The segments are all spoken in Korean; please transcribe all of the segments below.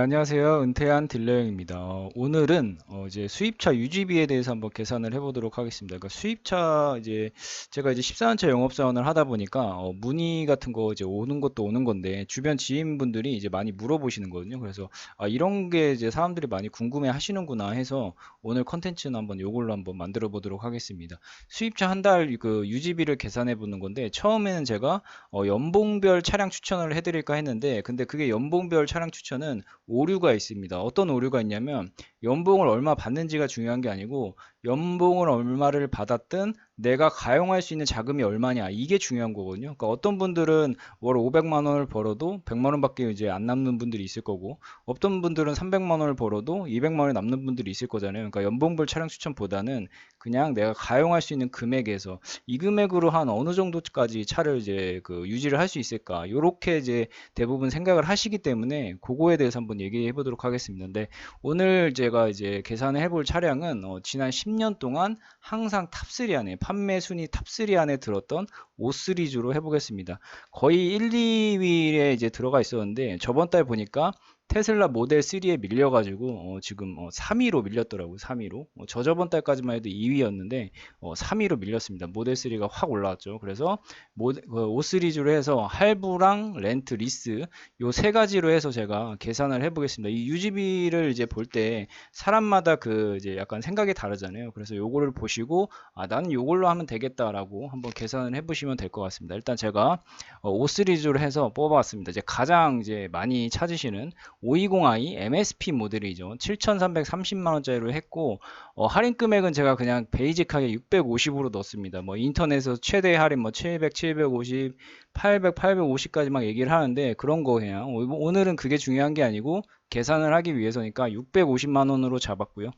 안녕하세요. 은퇴한 딜러형입니다. 어, 오늘은 어, 이제 수입차 유지비에 대해서 한번 계산을 해보도록 하겠습니다. 그러니까 수입차 이제 제가 이제 14년차 영업사원을 하다 보니까 어, 문의 같은 거 이제 오는 것도 오는 건데 주변 지인분들이 이제 많이 물어보시는 거거든요. 그래서 아, 이런 게 이제 사람들이 많이 궁금해 하시는구나 해서 오늘 컨텐츠는 한번 요걸로 한번 만들어 보도록 하겠습니다. 수입차 한 달 그 유지비를 계산해 보는 건데 처음에는 제가 어, 연봉별 차량 추천을 해드릴까 했는데 근데 그게 연봉별 차량 추천은 오류가 있습니다. 어떤 오류가 있냐면 연봉을 얼마 받는지가 중요한 게 아니고 연봉을 얼마를 받았든 내가 가용할 수 있는 자금이 얼마냐 이게 중요한 거거든요. 그러니까 어떤 분들은 월 500만 원을 벌어도 100만 원밖에 이제 안 남는 분들이 있을 거고 어떤 분들은 300만 원을 벌어도 200만 원이 남는 분들이 있을 거잖아요. 그러니까 연봉별 차량 추천보다는 그냥 내가 가용할 수 있는 금액에서 이 금액으로 한 어느 정도까지 차를 이제 그 유지를 할 수 있을까 요렇게 이제 대부분 생각을 하시기 때문에 그거에 대해서 한번 얘기해 보도록 하겠습니다. 근데 오늘 제가 이제 계산을 해볼 차량은 어, 지난 10년 동안 항상 탑3 안에 판매 순위 탑3 안에 들었던 5 시리즈로 해보겠습니다. 거의 1, 2위에 이제 들어가 있었는데 저번 달 보니까 테슬라 모델 3에 밀려가지고 어, 지금 어, 3위로 밀렸더라고요. 3위로. 어, 저 저번 달까지만 해도 2위였는데 어, 3위로 밀렸습니다. 모델 3가 확 올라왔죠. 그래서 모델, 그, 5 시리즈로 해서 할부랑 렌트, 리스 요 세 가지로 해서 제가 계산을 해보겠습니다. 이 유지비를 이제 볼 때 사람마다 그 이제 약간 생각이 다르잖아요. 그래서 요거를 보시고 아 나는 요걸로 하면 되겠다라고 한번 계산을 해보시면 될 것 같습니다. 일단 제가 어, 5 시리즈로 해서 뽑아봤습니다. 이제 가장 이제 많이 찾으시는 520i MSP 모델이죠. 7,330만원짜리로 했고, 어, 할인 금액은 제가 그냥 베이직하게 650으로 넣었습니다. 뭐 인터넷에서 최대 할인 뭐 700, 750, 800, 850까지 막 얘기를 하는데 그런 거 그냥 오- 오늘은 그게 중요한 게 아니고 계산을 하기 위해서니까 650만원으로 잡았고요.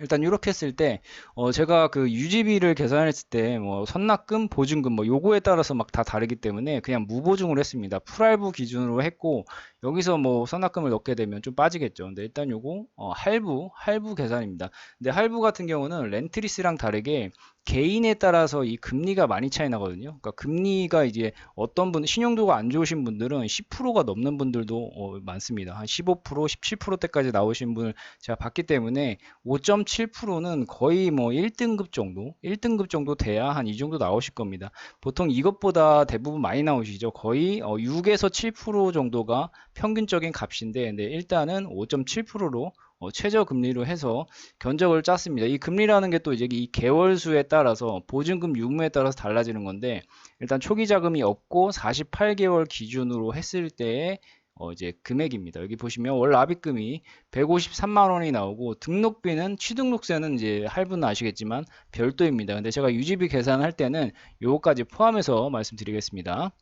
일단 이렇게 했을 때, 어, 제가 그 유지비를 계산했을 때, 뭐, 선납금, 보증금, 뭐, 요거에 따라서 막 다 다르기 때문에 그냥 무보증으로 했습니다. 풀할부 기준으로 했고, 여기서 뭐, 선납금을 넣게 되면 좀 빠지겠죠. 근데 일단 요거, 어, 할부, 할부 계산입니다. 근데 할부 같은 경우는 렌트리스랑 다르게 개인에 따라서 이 금리가 많이 차이 나거든요. 그러니까 금리가 이제 어떤 분, 신용도가 안 좋으신 분들은 10%가 넘는 분들도 어, 많습니다. 한 15%, 17%대까지 나오신 분을 제가 봤기 때문에 5.7%는 거의 뭐 1등급 정도, 1등급 정도 돼야 한 이 정도 나오실 겁니다. 보통 이것보다 대부분 많이 나오시죠. 거의 어, 6에서 7% 정도가 평균적인 값인데, 근데 일단은 5.7%로 어, 최저 금리로 해서 견적을 짰습니다. 이 금리라는 게 또 이제 이 개월 수에 따라서 보증금 유무에 따라서 달라지는 건데 일단 초기 자금이 없고 48개월 기준으로 했을 때의 어 이제 금액입니다. 여기 보시면 월 납입금이 153만 원이 나오고 등록비는 취등록세는 이제 할부는 아시겠지만 별도입니다. 근데 제가 유지비 계산할 때는 요거까지 포함해서 말씀드리겠습니다.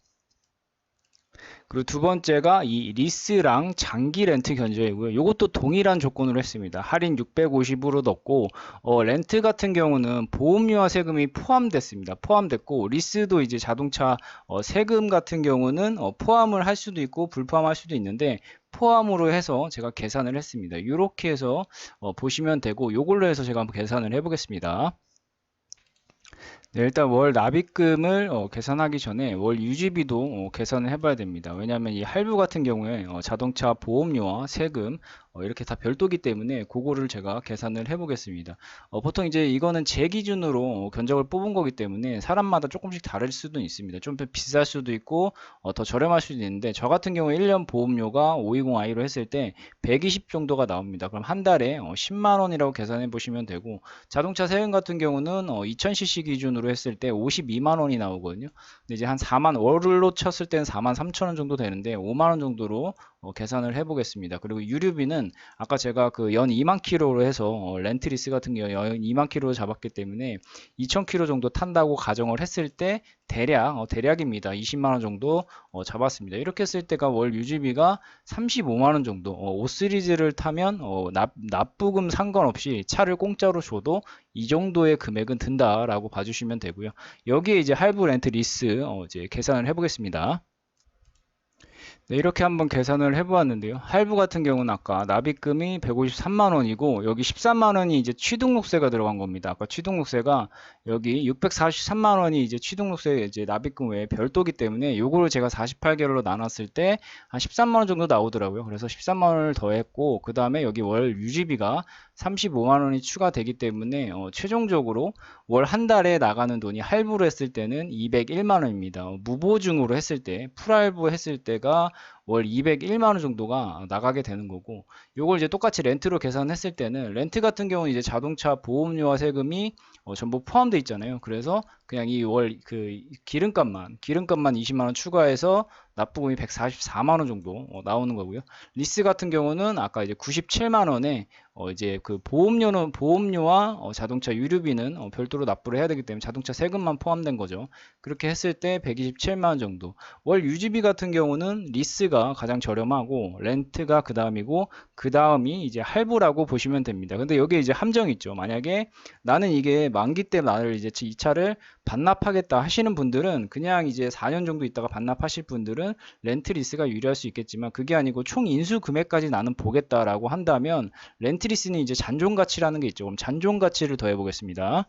그리고 두 번째가 이 리스랑 장기 렌트 견적이고요. 이것도 동일한 조건으로 했습니다. 할인 650으로 넣고 어, 렌트 같은 경우는 보험료와 세금이 포함됐습니다. 포함됐고 리스도 이제 자동차 어, 세금 같은 경우는 어, 포함을 할 수도 있고 불포함할 수도 있는데 포함으로 해서 제가 계산을 했습니다. 이렇게 해서 어, 보시면 되고 이걸로 해서 제가 한번 계산을 해보겠습니다. 네, 일단 월 납입금을 어, 계산하기 전에 월 유지비도 어, 계산을 해봐야 됩니다. 왜냐하면 이 할부 같은 경우에 어, 자동차 보험료와 세금 어, 이렇게 다 별도기 때문에 그거를 제가 계산을 해 보겠습니다. 어, 보통 이제 이거는 제 기준으로 어, 견적을 뽑은 거기 때문에 사람마다 조금씩 다를 수도 있습니다. 좀더 비쌀 수도 있고 어, 더 저렴할 수도 있는데 저 같은 경우에 1년 보험료가 520i로 했을 때 120 정도가 나옵니다. 그럼 한 달에 어, 10만 원이라고 계산해 보시면 되고 자동차 세금 같은 경우는 어, 2000cc 기준으로 했을 때 52만 원이 나오거든요. 근데 이제 한 4만 월로 쳤을 때는 4만 3천 원 정도 되는데 5만 원 정도로 어, 계산을 해보겠습니다. 그리고 유류비는 아까 제가 그 연 2만 킬로로 해서 어, 렌트리스 같은 경우 연 2만 킬로 잡았기 때문에 2천 킬로 정도 탄다고 가정을 했을 때 대략 어, 대략입니다. 20만 원 정도 어, 잡았습니다. 이렇게 했을 때가 월 유지비가 35만 원 정도. 어, 5 시리즈를 타면 어, 납, 납부금 상관없이 차를 공짜로 줘도 이 정도의 금액은 든다라고 봐주시면 되고요. 여기에 이제 할부 렌트 리스 어, 이제 계산을 해보겠습니다. 네, 이렇게 한번 계산을 해보았는데요. 할부 같은 경우는 아까 납입금이 153만 원이고 여기 13만 원이 이제 취등록세가 들어간 겁니다. 아까 취등록세가 여기 643만 원이 이제 취등록세 이제 납입금 외에 별도기 때문에 요거를 제가 48개월로 나눴을 때 한 13만 원 정도 나오더라고요. 그래서 13만 원을 더했고 그 다음에 여기 월 유지비가 35만 원이 추가되기 때문에 어, 최종적으로 월 한 달에 나가는 돈이 할부로 했을 때는 201만 원입니다. 어, 무보증으로 했을 때 풀할부 했을 때가 월 201만 원 정도가 나가게 되는 거고 요걸 이제 똑같이 렌트로 계산했을 때는 렌트 같은 경우는 이제 자동차 보험료와 세금이 어, 전부 포함되어 있잖아요. 그래서 그냥 이 월 그 기름값만 기름값만 20만 원 추가해서 납부금이 144만 원 정도 어, 나오는 거고요. 리스 같은 경우는 아까 이제 97만 원에 어, 이제 그 보험료는 보험료와 어, 자동차 유류비는 어, 별도로 납부를 해야 되기 때문에 자동차 세금만 포함된 거죠. 그렇게 했을 때 127만 원 정도. 월 유지비 같은 경우는 리스가 가장 저렴하고 렌트가 그 다음이고 그 다음이 이제 할부라고 보시면 됩니다. 근데 여기에 이제 함정이 있죠. 만약에 나는 이게 만기 때 나를 이제 이 차를 반납하겠다 하시는 분들은 그냥 이제 4년 정도 있다가 반납하실 분들은 렌트 리스가 유리할 수 있겠지만 그게 아니고 총 인수 금액까지 나는 보겠다라고 한다면 렌트 리스는 이제 잔존 가치라는 게 있죠. 그럼 잔존 가치를 더해 보겠습니다.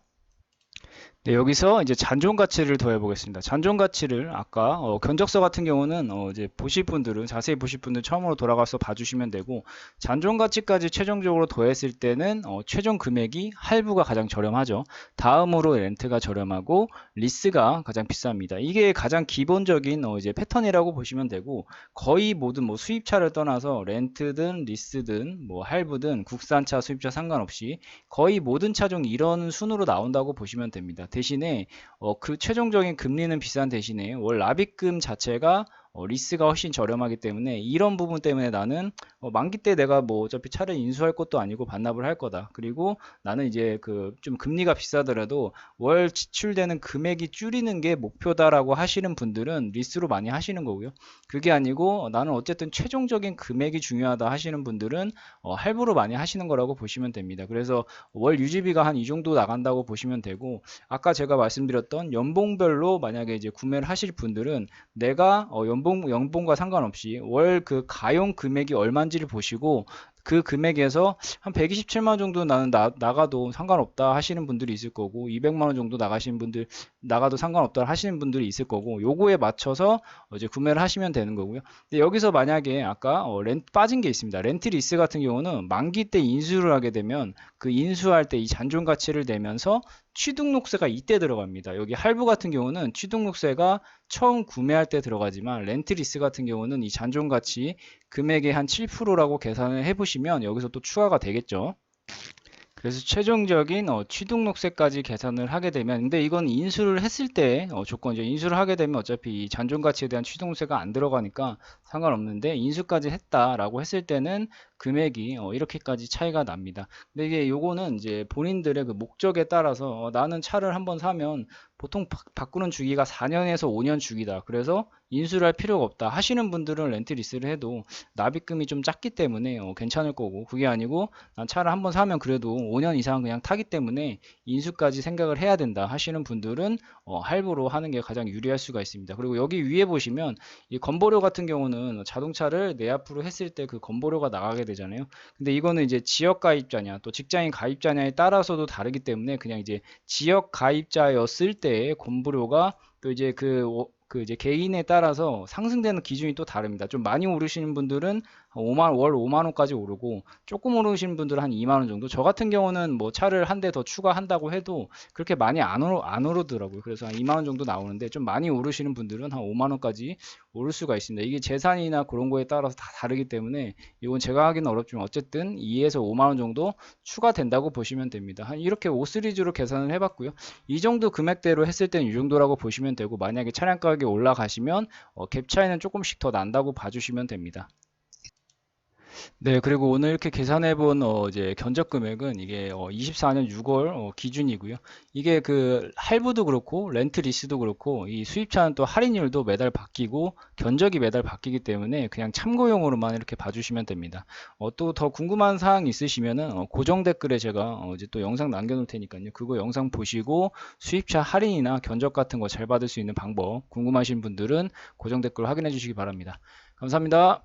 네, 여기서 이제 잔존 가치를 더해 보겠습니다. 잔존 가치를 아까 어, 견적서 같은 경우는 어, 이제 보실 분들은 자세히 보실 분들 처음으로 돌아가서 봐주시면 되고 잔존 가치까지 최종적으로 더했을 때는 어, 최종 금액이 할부가 가장 저렴하죠. 다음으로 렌트가 저렴하고 리스가 가장 비쌉니다. 이게 가장 기본적인 어, 이제 패턴이라고 보시면 되고 거의 모든 뭐 수입차를 떠나서 렌트든 리스든 뭐 할부든 국산차 수입차 상관없이 거의 모든 차종 이런 순으로 나온다고 보시면 됩니다. 대신에 어, 그 최종적인 금리는 비싼 대신에 월 납입금 자체가 어, 리스가 훨씬 저렴하기 때문에 이런 부분 때문에 나는 어, 만기 때 내가 뭐 어차피 차를 인수할 것도 아니고 반납을 할 거다. 그리고 나는 이제 그 좀 금리가 비싸더라도 월 지출되는 금액이 줄이는 게 목표다라고 하시는 분들은 리스로 많이 하시는 거고요. 그게 아니고 어, 나는 어쨌든 최종적인 금액이 중요하다 하시는 분들은 어, 할부로 많이 하시는 거라고 보시면 됩니다. 그래서 월 유지비가 한 이 정도 나간다고 보시면 되고 아까 제가 말씀드렸던 연봉별로 만약에 이제 구매를 하실 분들은 내가 어, 연봉 연봉과 상관없이 월 그 가용 금액이 얼마인지를 보시고 그 금액에서 한 127만 원 정도 나는 나, 나가도 상관없다 하시는 분들이 있을 거고 200만 원 정도 나가시는 분들 나가도 상관없다 하시는 분들이 있을 거고 요거에 맞춰서 이제 구매를 하시면 되는 거고요. 근데 여기서 만약에 아까 어, 렌트 빠진 게 있습니다. 렌트 리스 같은 경우는 만기 때 인수를 하게 되면 그 인수할 때 이 잔존 가치를 내면서 취등록세가 이때 들어갑니다. 여기 할부 같은 경우는 취등록세가 처음 구매할 때 들어가지만 렌트리스 같은 경우는 이 잔존 가치 금액의 한 7%라고 계산을 해 보시면 여기서 또 추가가 되겠죠. 그래서 최종적인 어, 취등록세까지 계산을 하게 되면 근데 이건 인수를 했을 때 어, 조건이죠. 인수를 하게 되면 어차피 이 잔존 가치에 대한 취등록세가 안 들어가니까 상관없는데 인수까지 했다라고 했을 때는 금액이 어, 이렇게까지 차이가 납니다. 근데 이게 요거는 이제 본인들의 그 목적에 따라서 어, 나는 차를 한번 사면 보통 바, 꾸는 주기가 4년에서 5년 주기다. 그래서 인수를 할 필요가 없다 하시는 분들은 렌트 리스를 해도 납입금이 좀 작기 때문에 어, 괜찮을 거고 그게 아니고 난 차를 한번 사면 그래도 5년 이상 그냥 타기 때문에 인수까지 생각을 해야 된다 하시는 분들은 어, 할부로 하는 게 가장 유리할 수가 있습니다. 그리고 여기 위에 보시면 이 건보료 같은 경우는 자동차를 내 앞으로 했을 때 그 건보료가 나가게 되잖아요. 근데 이거는 이제 지역 가입자냐 또 직장인 가입자냐에 따라서도 다르기 때문에 그냥 이제 지역 가입자였을 때의 건보료가 또 이제 그, 그 이제 개인에 따라서 상승되는 기준이 또 다릅니다. 좀 많이 오르시는 분들은 5만 월 5만 원까지 오르고 조금 오르신 분들은 한 2만 원 정도. 저 같은 경우는 뭐 차를 한 대 더 추가한다고 해도 그렇게 많이 안 오르 안 오르더라고요. 그래서 한 2만 원 정도 나오는데 좀 많이 오르시는 분들은 한 5만 원까지 오를 수가 있습니다. 이게 재산이나 그런 거에 따라서 다 다르기 때문에 이건 제가 하기는 어렵지만 어쨌든 2에서 5만 원 정도 추가된다고 보시면 됩니다. 한 이렇게 5 시리즈로 계산을 해봤고요. 이 정도 금액대로 했을 때는 이 정도라고 보시면 되고 만약에 차량 가격이 올라가시면 어, 갭 차이는 조금씩 더 난다고 봐주시면 됩니다. 네, 그리고 오늘 이렇게 계산해 본 어, 이제 견적 금액은 이게 어, 24년 6월 어, 기준이고요. 이게 그 할부도 그렇고 렌트 리스도 그렇고 이 수입차는 또 할인율도 매달 바뀌고 견적이 매달 바뀌기 때문에 그냥 참고용으로만 이렇게 봐주시면 됩니다. 어, 또 더 궁금한 사항 있으시면은 어, 고정 댓글에 제가 어, 이제 또 영상 남겨놓을 테니까요. 그거 영상 보시고 수입차 할인이나 견적 같은 거 잘 받을 수 있는 방법 궁금하신 분들은 고정 댓글 확인해 주시기 바랍니다. 감사합니다.